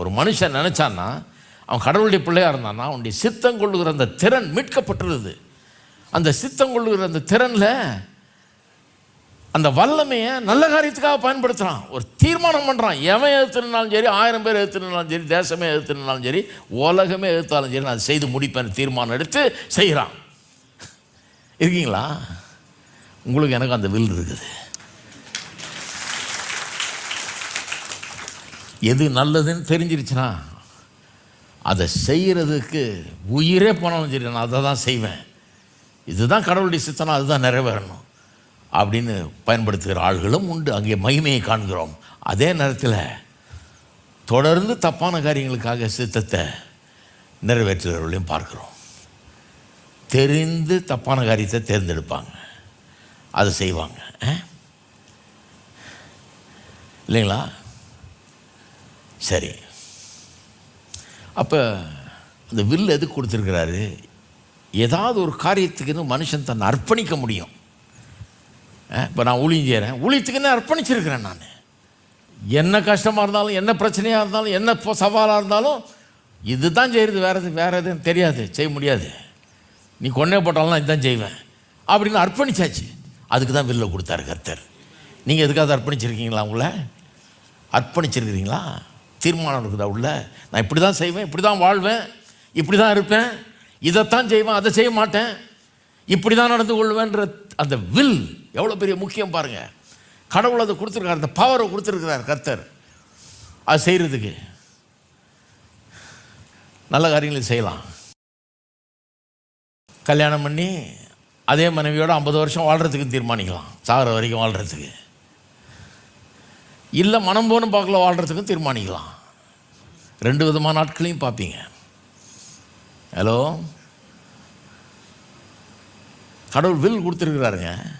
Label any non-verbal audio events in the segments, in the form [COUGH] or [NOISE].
ஒரு மனுஷன் நினச்சான்னா அவன் கடவுளுடைய பிள்ளையாக இருந்தான்னா அவனுடைய சித்தம் கொள்ளுகிற அந்த திறன் மீட்கப்பட்டுருது அந்த சித்தம் கொள்ளுகிற அந்த திறனில் அந்த வல்லமையை நல்ல காரியத்துக்காக பயன்படுத்துகிறான் ஒரு தீர்மானம் பண்ணுறான் எவன் எதிர்த்துனாலும் சரி ஆயிரம் பேர் எதிர்த்துனாலும் சரி தேசமே எதிர்த்துனாலும் சரி உலகமே எதிர்த்தாலும் சரி நான் செய்து முடிப்பேன் தீர்மானம் எடுத்து செய்கிறான் இருக்கீங்களா? உங்களுக்கு எனக்கு அந்த வில் இருக்குது. எது நல்லதுன்னு தெரிஞ்சிருச்சுன்னா அதை செய்கிறதுக்கு உயிரே போனாலும் சரி நான் அதை தான் செய்வேன். இதுதான் கடவுளுடைய சித்தனம் அதுதான் நிறைவேறணும் அப்படின்னு பயன்படுத்துகிற ஆள்களும் உண்டு. அங்கே மகிமையை காண்கிறோம். அதே நேரத்தில் தொடர்ந்து தப்பான காரியங்களுக்காக சித்தத்தை நிறைவேற்றுகிறவர்களையும் பார்க்குறோம். தெரிந்து தப்பான காரியத்தை தேர்ந்தெடுப்பாங்க. அதை செய்வாங்க. ஆ? இல்லைங்களா? சரி. அப்போ அந்த வில் எதுக்கு கொடுத்துருக்கிறாரு? ஏதாவது ஒரு காரியத்துக்குன்னு மனுஷன் தன்னை அர்ப்பணிக்க முடியும். இப்போ நான் ஊழியம் செய்கிறேன் ஊழியத்துக்குன்னு அர்ப்பணிச்சிருக்கிறேன் நான்? என்ன கஷ்டமாக இருந்தாலும் என்ன பிரச்சனையாக இருந்தாலும் என்ன சவாலாக இருந்தாலும் இதுதான் செய்கிறது வேறு எது வேறு எதுவும் தெரியாது செய்ய முடியாது. நீ கொன்னே போட்டாலும் நான் இதுதான் செய்வேன். அப்படின்னு அர்ப்பணிச்சாச்சு. அதுக்கு தான் வில்ல கொடுத்தாரு கர்த்தர். நீங்கள் எதுக்காவது அர்ப்பணிச்சிருக்கீங்களா உங்களை? அர்ப்பணிச்சிருக்கிறீங்களா? தீர்மானம் இருக்குதா உள்ள நான் இப்படி தான் செய்வேன் இப்படி தான் வாழ்வேன் இப்படி தான் இருப்பேன் இதைத்தான் செய்வேன் அதை செய்ய மாட்டேன் இப்படி தான் நடந்து கொள்வேன்ற அந்த வில் எவ்வளோ பெரிய முக்கியம் பாருங்கள் கடவுள் அதை கொடுத்துருக்காரு அந்த பவரை கொடுத்துருக்கிறார் கர்த்தர். அது செய்கிறதுக்கு நல்ல காரியங்களை செய்யலாம். கல்யாணம் பண்ணி அதே மனைவியோடு ஐம்பது வருஷம் வாழ்கிறதுக்கு தீர்மானிக்கலாம். சாகிற வரைக்கும் வாழ்கிறதுக்கு இல்லை மனம் போன பார்க்கல வாழ்கிறதுக்கும் தீர்மானிக்கலாம். ரெண்டு விதமான நாட்களையும் பார்ப்பீங்க. ஹலோ? கடவுள் வில் கொடுத்துருக்குறாருங்க.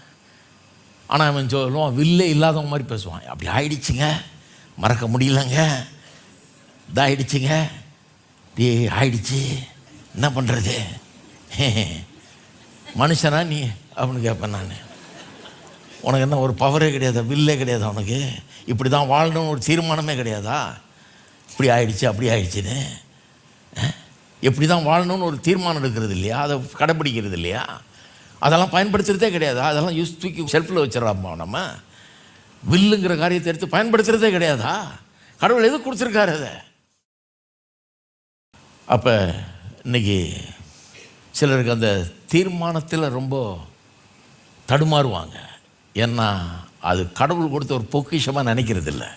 ஆனால் அவன் சொல்லுவான் வில்லே இல்லாதவங்க மாதிரி பேசுவான். அப்படி ஆயிடுச்சுங்க. மறக்க முடியலங்க. இதாகிடுச்சுங்க டே ஆயிடுச்சு. என்ன பண்ணுறது [LAUGHS] மனுஷனா நீ? அப்படின்னு கேட்பேன் நான். உனக்கு என்ன ஒரு பவரே கிடையாதா வில்லே கிடையாது உனக்கு. இப்படி தான் வாழணும்னு ஒரு தீர்மானமே கிடையாதா? இப்படி ஆயிடுச்சு அப்படி ஆயிடுச்சுன்னு. இப்படி எப்படி தான் வாழணும்னு ஒரு தீர்மானம் இருக்கிறது இல்லையா? அதை கடைப்பிடிக்கிறது இல்லையா? அதெல்லாம் பயன்படுத்துகிறதே கிடையாதா? அதெல்லாம் யூஸ் தூக்கி செல்ஃபில் வச்சிடறாமா நம்ம? வில்லுங்கிற காரியத்தை எடுத்து பயன்படுத்துகிறதே கிடையாதா? கடவுள் எது கொடுத்துருக்காரு அதை? அப்போ இன்னைக்கு சிலருக்கு அந்த தீர்மானத்தில் ரொம்ப தடுமாறுவாங்க. ஏன்னா அது கடவுள் கொடுத்த ஒரு பொக்கிஷமாக நினைக்கிறது இல்லை